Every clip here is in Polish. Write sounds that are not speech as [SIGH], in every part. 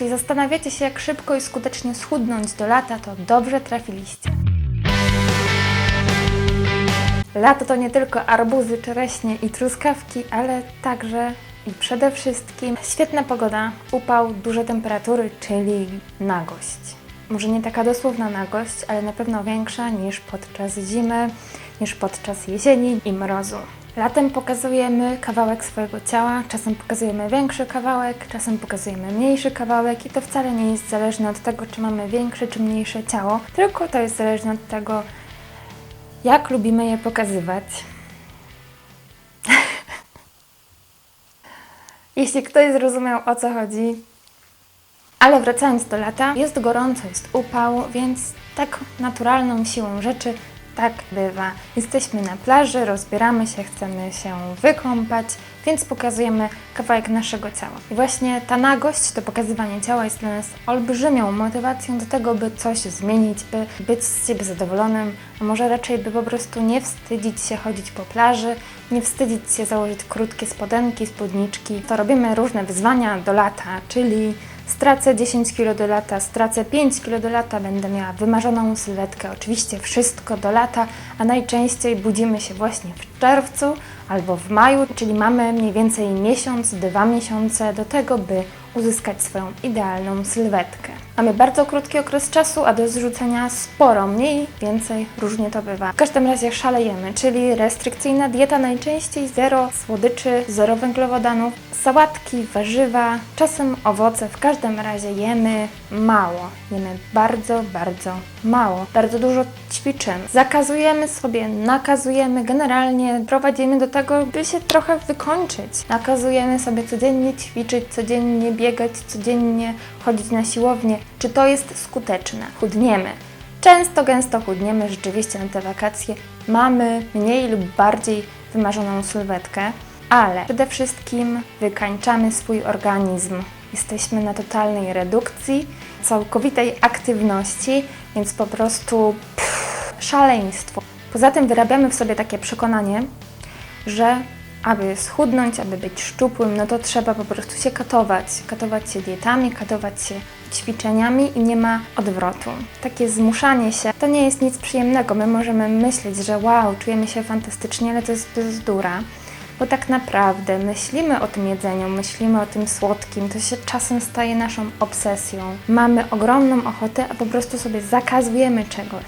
jeśli zastanawiacie się, jak szybko i skutecznie schudnąć do lata, to dobrze trafiliście. Lato to nie tylko arbuzy, czereśnie i truskawki, ale także i przede wszystkim świetna pogoda, upał, duże temperatury, czyli nagość. Może nie taka dosłowna nagość, ale na pewno większa niż podczas zimy, niż podczas jesieni i mrozu. Latem pokazujemy kawałek swojego ciała, czasem pokazujemy większy kawałek, czasem pokazujemy mniejszy kawałek i to wcale nie jest zależne od tego, czy mamy większe czy mniejsze ciało, tylko to jest zależne od tego, jak lubimy je pokazywać. [LAUGHS] Jeśli ktoś zrozumiał o co chodzi. Ale wracając do lata, jest gorąco, jest upał, więc tak naturalną siłą rzeczy tak bywa. Jesteśmy na plaży, rozbieramy się, chcemy się wykąpać, więc pokazujemy kawałek naszego ciała. I właśnie ta nagość, to pokazywanie ciała jest dla nas olbrzymią motywacją do tego, by coś zmienić, by być z siebie zadowolonym, a może raczej by po prostu nie wstydzić się chodzić po plaży, nie wstydzić się założyć krótkie spodenki, spódniczki. To robimy różne wyzwania do lata, czyli stracę 10 kg do lata, stracę 5 kg do lata, będę miała wymarzoną sylwetkę. Oczywiście wszystko do lata, a najczęściej budzimy się właśnie w czerwcu albo w maju, czyli mamy mniej więcej miesiąc, dwa miesiące do tego, by uzyskać swoją idealną sylwetkę. Mamy bardzo krótki okres czasu, a do zrzucenia sporo, mniej, więcej, różnie to bywa. W każdym razie szalejemy, czyli restrykcyjna dieta najczęściej zero słodyczy, zero węglowodanów, sałatki, warzywa, czasem owoce. W każdym razie jemy mało, jemy bardzo, bardzo mało. Bardzo dużo ćwiczymy. Zakazujemy sobie, nakazujemy, generalnie prowadzimy do tego, by się trochę wykończyć. Nakazujemy sobie codziennie ćwiczyć, codziennie biegać, codziennie chodzić na siłownię. Czy to jest skuteczne? Chudniemy. Często, gęsto chudniemy rzeczywiście na te wakacje. Mamy mniej lub bardziej wymarzoną sylwetkę, ale przede wszystkim wykańczamy swój organizm. Jesteśmy na totalnej redukcji, całkowitej aktywności, więc po prostu pff, szaleństwo. Poza tym wyrabiamy w sobie takie przekonanie, że aby schudnąć, aby być szczupłym, no to trzeba po prostu się katować. Katować się dietami, katować się ćwiczeniami i nie ma odwrotu. Takie zmuszanie się to nie jest nic przyjemnego. My możemy myśleć, że wow, czujemy się fantastycznie, ale to jest bzdura. Bo tak naprawdę myślimy o tym jedzeniu, myślimy o tym słodkim, to się czasem staje naszą obsesją. Mamy ogromną ochotę, a po prostu sobie zakazujemy czegoś.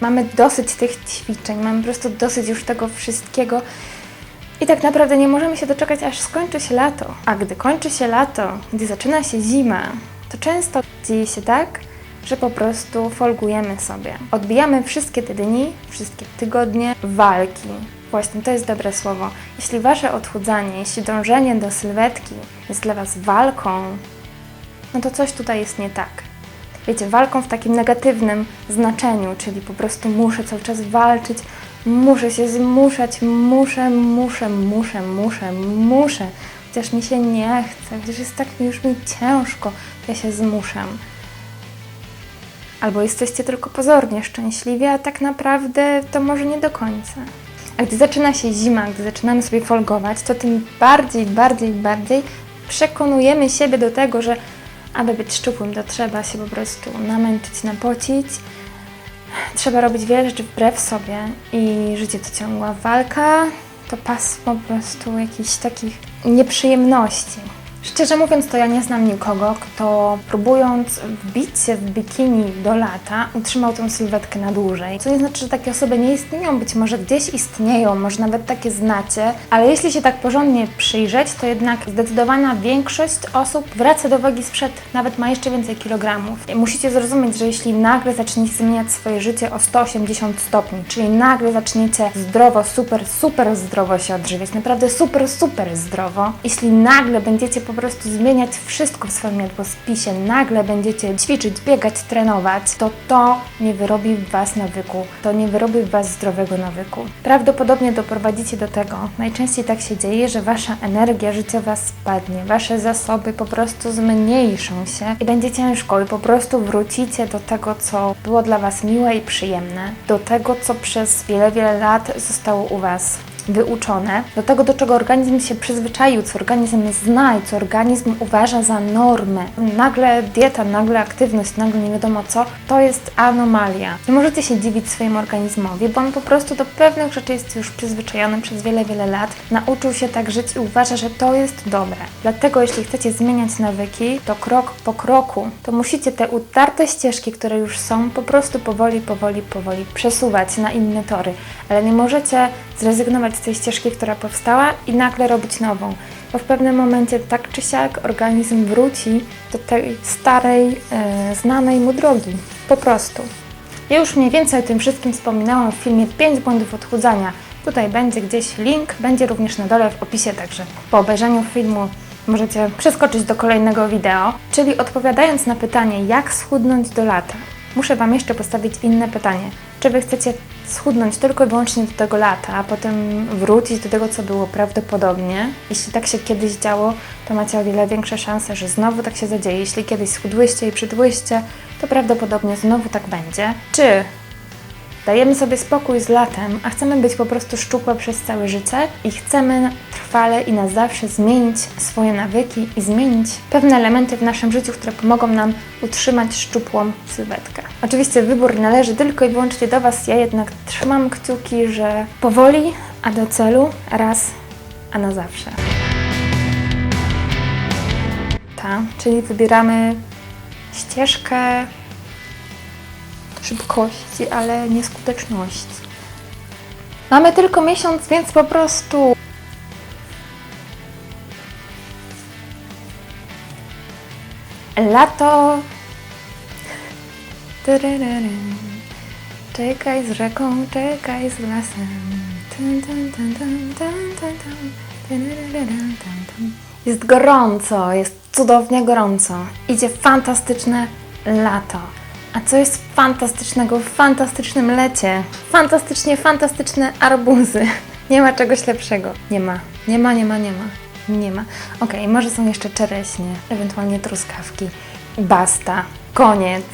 Mamy dosyć tych ćwiczeń, mamy po prostu dosyć już tego wszystkiego, i tak naprawdę nie możemy się doczekać, aż skończy się lato. A gdy kończy się lato, gdy zaczyna się zima, to często dzieje się tak, że po prostu folgujemy sobie. Odbijamy wszystkie te dni, wszystkie tygodnie walki. Właśnie, to jest dobre słowo. Jeśli wasze odchudzanie, jeśli dążenie do sylwetki jest dla was walką, no to coś tutaj jest nie tak. Wiecie, walką w takim negatywnym znaczeniu, czyli po prostu muszę cały czas walczyć, muszę się zmuszać, muszę, muszę, muszę, muszę, muszę. Chociaż mi się nie chce, chociaż jest tak już mi ciężko, ja się zmuszam. Albo jesteście tylko pozornie szczęśliwi, a tak naprawdę to może nie do końca. A gdy zaczyna się zima, gdy zaczynamy sobie folgować, to tym bardziej, bardziej, bardziej przekonujemy siebie do tego, że aby być szczupłym, to trzeba się po prostu namęczyć, napocić, trzeba robić wiele rzeczy wbrew sobie i życie to ciągła walka, to pas po prostu jakichś takich nieprzyjemności. Szczerze mówiąc, to ja nie znam nikogo, kto próbując wbić się w bikini do lata, utrzymał tą sylwetkę na dłużej. Co nie znaczy, że takie osoby nie istnieją, być może gdzieś istnieją, może nawet takie znacie, ale jeśli się tak porządnie przyjrzeć, to jednak zdecydowana większość osób wraca do wagi sprzed, nawet ma jeszcze więcej kilogramów. Musicie zrozumieć, że jeśli nagle zaczniecie zmieniać swoje życie o 180 stopni, czyli nagle zaczniecie zdrowo, super, super zdrowo się odżywiać, naprawdę super, super zdrowo, jeśli nagle będziecie po prostu zmieniać wszystko w swoim jadłospisie, nagle będziecie ćwiczyć, biegać, trenować, to to nie wyrobi w Was nawyku, to nie wyrobi w Was zdrowego nawyku. Prawdopodobnie doprowadzicie do tego, najczęściej tak się dzieje, że Wasza energia życiowa spadnie, Wasze zasoby po prostu zmniejszą się i będzie ciężko. I po prostu wrócicie do tego, co było dla Was miłe i przyjemne, do tego, co przez wiele, wiele lat zostało u Was wyuczone, do tego, do czego organizm się przyzwyczaił, co organizm zna i co organizm uważa za normę. Nagle dieta, nagle aktywność, nagle nie wiadomo co, to jest anomalia. Nie możecie się dziwić swojemu organizmowi, bo on po prostu do pewnych rzeczy jest już przyzwyczajony przez wiele, wiele lat. Nauczył się tak żyć i uważa, że to jest dobre. Dlatego jeśli chcecie zmieniać nawyki, to krok po kroku, to musicie te utarte ścieżki, które już są, po prostu powoli, powoli, powoli przesuwać na inne tory. Ale nie możecie zrezygnować tej ścieżki, która powstała i nagle robić nową. Bo w pewnym momencie tak czy siak organizm wróci do tej starej, e, znanej mu drogi. Po prostu. Ja już mniej więcej o tym wszystkim wspominałam w filmie 5 błędów odchudzania. Tutaj będzie gdzieś link, będzie również na dole w opisie, także po obejrzeniu filmu możecie przeskoczyć do kolejnego wideo. Czyli odpowiadając na pytanie, jak schudnąć do lata, muszę Wam jeszcze postawić inne pytanie. Czy Wy chcecie schudnąć tylko i wyłącznie do tego lata, a potem wrócić do tego, co było prawdopodobnie? Jeśli tak się kiedyś działo, to macie o wiele większe szanse, że znowu tak się zadzieje. Jeśli kiedyś schudłyście i przytyłyście, to prawdopodobnie znowu tak będzie. Czy Dajemy sobie spokój z latem, a chcemy być po prostu szczupłe przez całe życie i chcemy trwale i na zawsze zmienić swoje nawyki i zmienić pewne elementy w naszym życiu, które pomogą nam utrzymać szczupłą sylwetkę. Oczywiście wybór należy tylko i wyłącznie do Was, ja jednak trzymam kciuki, że powoli, a do celu, raz, a na zawsze. Ta, czyli wybieramy ścieżkę szybkości, ale nieskuteczności. Mamy tylko miesiąc, więc po prostu. Lato. Czekaj z rzeką, czekaj z lasem. Jest gorąco, jest cudownie gorąco. Idzie fantastyczne lato. A co jest fantastycznego w fantastycznym lecie? Fantastycznie, fantastyczne arbuzy. [LAUGHS] Nie ma czegoś lepszego. Nie ma. Nie ma, nie ma, nie ma. Nie ma. Okej, może są jeszcze czereśnie, ewentualnie truskawki. Basta. Koniec.